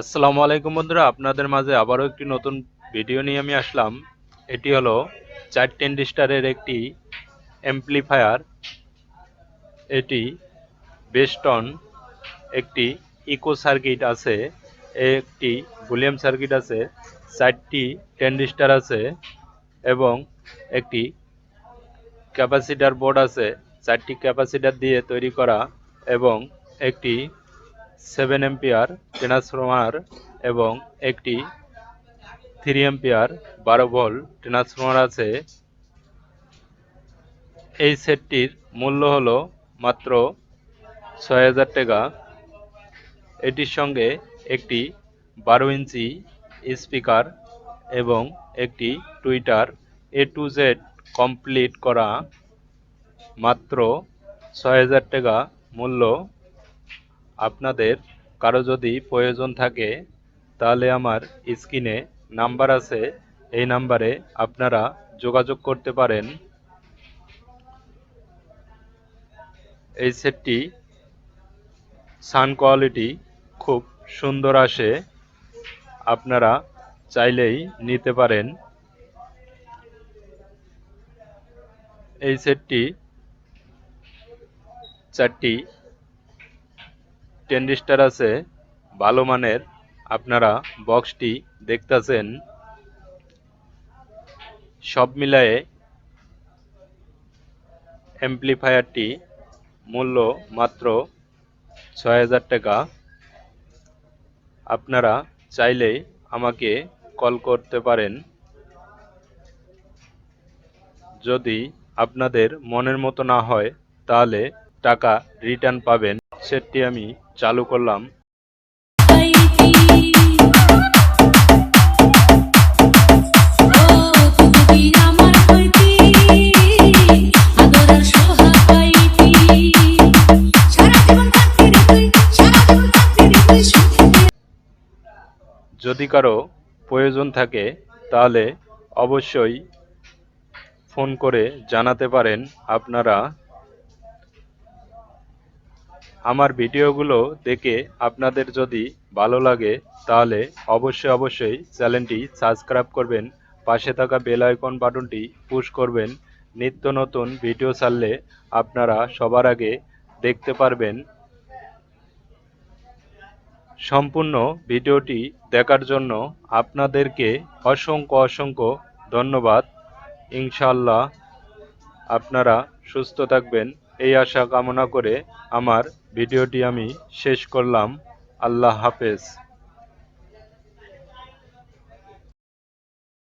আসসালামু আলাইকুম বন্ধুরা, আপনাদের মাঝে আবারও একটি নতুন ভিডিও নিয়ে আমি আসলাম। এটি হলো চার টেন্ডিস্টারের একটি অ্যাম্পলিফায়ার। এটি বেস্টন একটি ইকো সার্কিট আছে, একটি ভলিউম সার্কিট আছে, চারটি টেন্ডিস্টার আছে এবং একটি ক্যাপাসিটার বোর্ড আছে। চারটি ক্যাপাসিটার দিয়ে তৈরি করা এবং একটি সেভেন এম্পিয়ার ট্রান্সফরমার এবং একটি থ্রি এম্পিয়ার বারো ভোল্ট ট্রান্সফরমার আছে। এই সেটটির মূল্য হল মাত্র ছয় হাজার টাকা। এটির সঙ্গে একটি বারো ইঞ্চি স্পিকার এবং একটি tweeter A to Z complete করা মাত্র ছয় হাজার টাকা মূল্য। আপনাদের কারও যদি প্রয়োজন থাকে, তাহলে আমার স্ক্রিনে নাম্বার আছে। এই নাম্বারে আপনারা যোগাযোগ করতে পারেন। এই সেটটি সাউন্ড কোয়ালিটি খুব সুন্দর আসে। আপনারা চাইলেই নিতে পারেন। এই সেটটি চারটি টেন্ডিস্টার আছে, ভালো মানের, আপনারা বক্সটি দেখতেছেন। সব মিলায়ে অ্যাম্পলিফায়ারটি মূল্য মাত্র ছয় হাজার টাকা। আপনারা চাইলে আমাকে কল করতে পারেন। যদি আপনাদের মনের মতো না হয়, তাহলে টাকা রিটার্ন পাবেন। সেটটি আমি চালু করলাম। যদি কারও প্রয়োজন থাকে, তাহলে অবশ্যই ফোন করে জানাতে পারেন। আপনারা আমার ভিডিওগুলো দেখে আপনাদের যদি ভালো লাগে, তাহলে অবশ্যই অবশ্যই চ্যানেলটি সাবস্ক্রাইব করবেন, পাশে থাকা বেল আইকন বাটনটি পুশ করবেন। নিত্য নতুন ভিডিও ছাড়লে আপনারা সবার আগে দেখতে পারবেন। সম্পূর্ণ ভিডিওটি দেখার জন্য আপনাদেরকে অসংখ্য অসংখ্য ধন্যবাদ। ইনশাল্লাহ আপনারা সুস্থ থাকবেন। এই আশা কামনা করে আমার ভিডিওটি আমি শেষ করলাম। আল্লাহ হাফেজ।